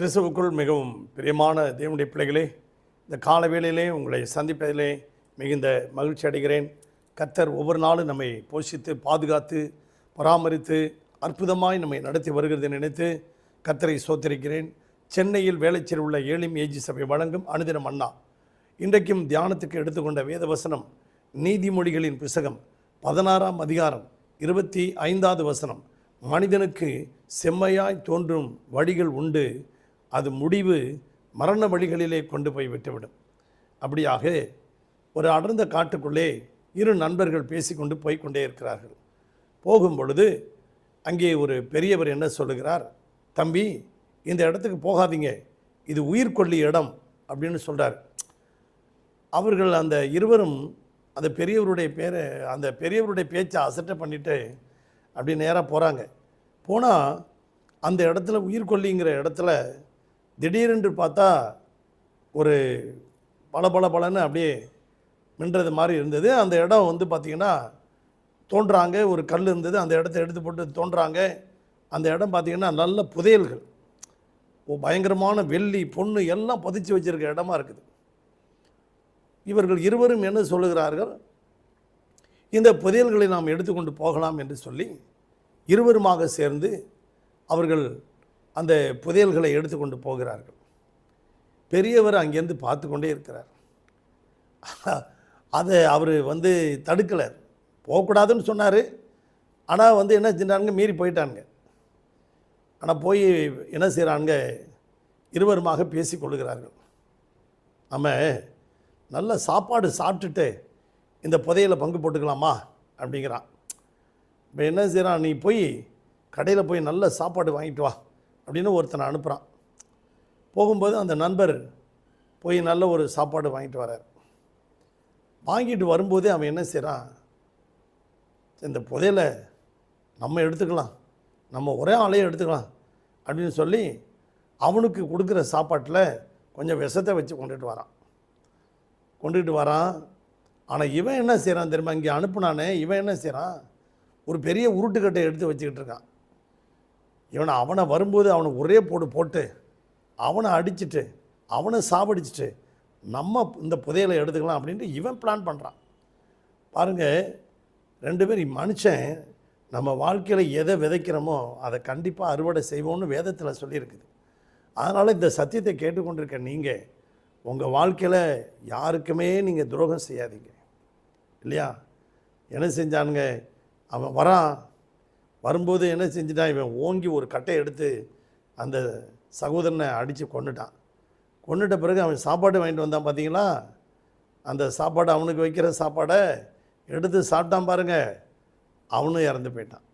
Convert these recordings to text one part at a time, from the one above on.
கிறிஸ்துவுக்குள் மிகவும் பிரியமான தேவனுடைய பிள்ளைகளே இந்த கால வேளையிலே உங்களை சந்திப்பதிலே மிகுந்த மகிழ்ச்சி அடைகிறேன். கத்தர் ஒவ்வொரு நாளும் நம்மை போஷித்து பாதுகாத்து பராமரித்து அற்புதமாய் நம்மை நடத்தி வருகிறதை நினைத்து கத்தரை சோத்தரிக்கிறேன் சென்னையில் வேலைச்சேர் உள்ள ஏழிம் ஏஜி சபை வழங்கும் அனுதினம் அண்ணா. இன்றைக்கும் தியானத்துக்கு எடுத்துக்கொண்ட வேத வசனம் நீதிமொழிகளின் புஸ்தகம் பதினாறாம் அதிகாரம் இருபத்தி ஐந்தாவது வசனம். மனிதனுக்கு செம்மையாய் தோன்றும் வழிகள் உண்டு. அது முடிவு மரண வழிகளிலே கொண்டு போய் விட்டுவிடும். அப்படியாக ஒரு அடர்ந்த காட்டுக்குள்ளே இரு நண்பர்கள் பேசிக்கொண்டு போய்கொண்டே இருக்கிறார்கள். போகும் பொழுது அங்கே ஒரு பெரியவர் என்ன சொல்லுகிறார்? தம்பி இந்த இடத்துக்கு போகாதீங்க. இது உயிர்கொல்லி இடம் அப்படின்னு சொல்கிறார் அவர்கள் அந்த இருவரும் அந்த பெரியவருடைய பேரை அந்த பெரியவருடைய பேச்சை அசட்டை பண்ணிவிட்டு அப்படி நேராக போகிறாங்க போனால் அந்த இடத்துல உயிர்கொல்லிங்கிற இடத்துல திடீரென்று பார்த்தா ஒரு பல பல பலன்னு அப்படியே மின்றது மாதிரி இருந்தது. அந்த இடம் வந்து பார்த்திங்கன்னா தோன்றாங்க ஒரு கல் இருந்தது. அந்த இடத்த எடுத்து போட்டு தோன்றாங்க. அந்த இடம் பார்த்திங்கன்னா நல்ல புதையல்கள். பயங்கரமான வெள்ளி பொண்ணு எல்லாம் பதிச்சு வச்சுருக்க இடமா இருக்குது. இவர்கள் இருவரும் என்ன சொல்லுகிறார்கள்? இந்த புதையல்களை நாம் எடுத்துக்கொண்டு போகலாம் என்று சொல்லி இருவருமாக சேர்ந்து அவர்கள் அந்த புதையல்களை எடுத்துக்கொண்டு போகிறார்கள். பெரியவர் அங்கேருந்து பார்த்து கொண்டே இருக்கிறார். அதை அவர் வந்து தடுக்கலை. போகக்கூடாதுன்னு சொன்னார். ஆனால் வந்து என்ன செஞ்சானுங்க? மீறி போயிட்டானுங்க. ஆனால் போய் என்ன செய்கிறானுங்க இருவருமாக பேசி கொள்கிறார்கள் நம்ம நல்ல சாப்பாடு சாப்பிட்டுட்டு இந்த புதையில பங்கு போட்டுக்கலாமா? அப்படிங்கிறான். இப்போ என்ன செய்கிறான் நீ போய் கடையில் போய் நல்ல சாப்பாடு வாங்கிட்டு வா. அப்படின்னு ஒருத்தனை அனுப்புகிறான் போகும்போது அந்த நண்பர் போய் நல்ல ஒரு சாப்பாடு வாங்கிட்டு வரார் வாங்கிட்டு வரும்போதே அவன் என்ன செய்கிறான் இந்த புதையலை நம்ம எடுத்துக்கலாம். நம்ம ஒரே ஆளையும் எடுத்துக்கலாம் அப்படின்னு சொல்லி அவனுக்கு கொடுக்குற சாப்பாட்டில் கொஞ்சம் விஷத்தை வச்சு கொண்டுட்டு வரான். கொண்டுகிட்டு வரான். ஆனால் இவன் என்ன செய்கிறான் தெரியுமா? இங்கே அனுப்புனானே இவன் என்ன செய்கிறான் ஒரு பெரிய உருட்டுக்கட்டை எடுத்து வச்சுக்கிட்டு இருக்கான். இவனை அவனை வரும்போது அவனை ஒரே போடு போட்டு அவனை அடிச்சுட்டு அவனை சாவடிச்சிட்டு நம்ம இந்த புதையலை எடுத்துக்கலாம் அப்படின்ட்டு இவன் பிளான் பண்ணுறான் பாருங்கள் ரெண்டு பேரும் மனுஷன் நம்ம வாழ்க்கையில் எதை விதைக்கிறோமோ அதை கண்டிப்பாக அறுவடை செய்வோம்னு வேதத்தில் சொல்லியிருக்குது. அதனால் இந்த சத்தியத்தை கேட்டுக்கொண்டிருக்க நீங்கள் உங்கள் வாழ்க்கையில் யாருக்குமே நீங்கள் துரோகம் செய்யாதீங்க. இல்லையா? என்ன செஞ்சானுங்க? அவன் வரான் வரும்போது என்ன செஞ்சிட்டான்? இவன் ஓங்கி ஒரு கட்டை எடுத்து அந்த சகோதரனை அடித்து கொண்டுட்டான் கொண்டுட்ட பிறகு அவன் சாப்பாடு வாங்கிட்டு வந்தான் பார்த்தீங்களா அந்த சாப்பாடு அவனுக்கு வைக்கிற சாப்பாடை எடுத்து சாப்பிட்டான் பாருங்கள் அவனும் இறந்து போயிட்டான்.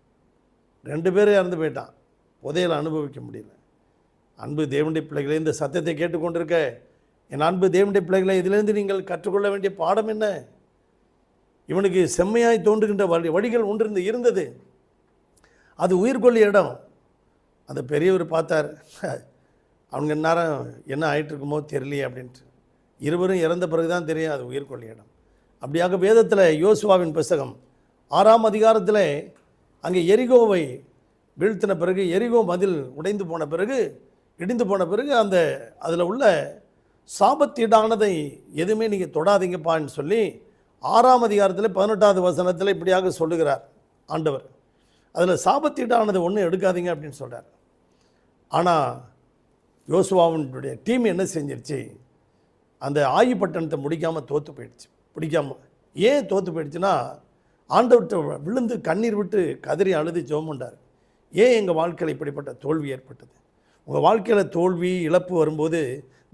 ரெண்டு பேரும் இறந்து போயிட்டான். புதையலை அனுபவிக்க முடியல. அன்பு தேவனுடைய பிள்ளைகளே இந்த சத்தியத்தை கேட்டுக்கொண்டிருக்க என் அன்பு தேவனுடைய பிள்ளைகளை இதிலிருந்து நீங்கள் கற்றுக்கொள்ள வேண்டிய பாடம் என்ன? இவனுக்கு செம்மையாய் தோன்றுகின்ற வழி வழிகள் ஒன்றிருந்து இருந்தது. அது உயிர்கொள்ளி இடம். அந்த பெரியவர் பார்த்தார் அவங்க நேரம் என்ன ஆகிட்டுருக்குமோ தெரியலையே அப்படின்ட்டு. இருவரும் இறந்த பிறகு தான் தெரியும் அது உயிர்கொள்ளி இடம். அப்படியாக வேதத்தில் யோசுவாவின் புஸ்தகம் ஆறாம் அதிகாரத்தில் அங்கே எரிகோவை வீழ்த்தின பிறகு எரிகோ மதில் உடைந்து போன பிறகு இடிந்து போன பிறகு அந்த அதில் உள்ள சாபத்தீடானதை எதுவுமே நீங்கள் தொடாதீங்கப்பான்னு சொல்லி ஆறாம் அதிகாரத்தில் பதினெட்டாவது வசனத்தில் இப்படியாக சொல்லுகிறார் ஆண்டவர். அதில் சாபத்தீடானது ஒன்றும் எடுக்காதீங்க அப்படின்னு சொல்கிறார் ஆனால் யோசுவாவினுடைய டீம் என்ன செஞ்சிருச்சு? அந்த ஆயுப்பட்டணத்தை முடிக்காமல் தோற்று போயிடுச்சு. பிடிக்காமல் ஏன் தோற்று போயிடுச்சுன்னா ஆண்டவர்கிட்ட விழுந்து கண்ணீர் விட்டு கதறி அழுது ஜோமுண்டார் ஏன் எங்கள் வாழ்க்கையில் இப்படிப்பட்ட தோல்வி ஏற்பட்டது? உங்கள் வாழ்க்கையில் தோல்வி இழப்பு வரும்போது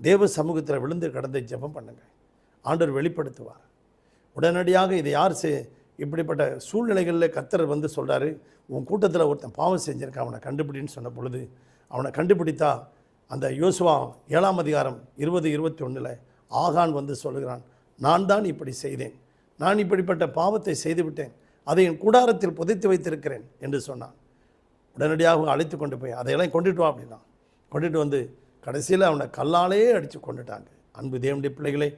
தேவ சமூகத்தில் விழுந்து கடந்து ஜெபம் பண்ணுங்கள் ஆண்டவர் வெளிப்படுத்துவார். உடனடியாக இதை யார் செ இப்படிப்பட்ட சூழ்நிலைகளில் கத்தர் வந்து சொல்கிறாரு உன் கூட்டத்தில் ஒருத்தன் பாவம் செஞ்சிருக்கான் அவனை கண்டுபிடின்னு சொன்ன பொழுது அவனை கண்டுபிடித்தா அந்த யோசுவா ஏழாம் அதிகாரம் இருபது இருபத்தி ஒன்றில் ஆகான் வந்து சொல்லுகிறான் நான் தான் இப்படி செய்தேன் நான் இப்படிப்பட்ட பாவத்தை செய்துவிட்டேன் அதை என் கூடாரத்தில் புதைத்து வைத்திருக்கிறேன் என்று சொன்னான். உடனடியாக அழைத்து கொண்டு போய் அதையெல்லாம் கொண்டுட்டு வா அப்படின்னா கொண்டுட்டு வந்து கடைசியில் அவனை கல்லாலே அடித்து கொண்டுட்டாங்க அன்பு தேவனுடைய பிள்ளைகளே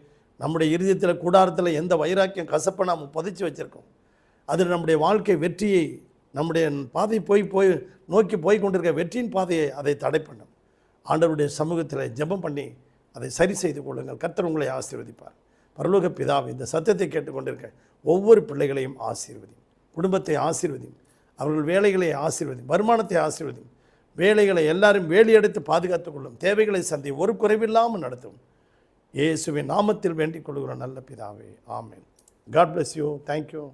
நம்முடைய இருதயத்தில் கூடாரத்தில் எந்த வைராக்கியம் கசப்பை நாம் புதைச்சி வச்சுருக்கோம். அது நம்முடைய வாழ்க்கை வெற்றியை நம்முடைய பாதை போய் போய் நோக்கி போய் கொண்டிருக்க வெற்றியின் பாதையை அதை தடை பண்ணும். ஆண்டவருடைய சமூகத்தில் ஜெபம் பண்ணி அதை சரி செய்து கொள்ளுங்கள். கர்த்தர் உங்களை ஆசீர்வதிப்பார். பரலோக பிதாவை இந்த சத்தத்தை கேட்டுக்கொண்டிருக்க ஒவ்வொரு பிள்ளைகளையும் ஆசீர்வதி குடும்பத்தை ஆசீர்வதி அவர்கள் வேலைகளை ஆசீர்வதி வருமானத்தை ஆசீர்வதி வேலைகளை எல்லாரும் வேலையெடுத்து பாதுகாத்துக் கொள்ளும். தேவைகளை சந்தி ஒரு குறைவில்லாமல் நடத்தும். இயேசுவின் நாமத்தில் வேண்டிக் கொள்கிற நல்ல பிதாவே. ஆமேன். God bless you thank you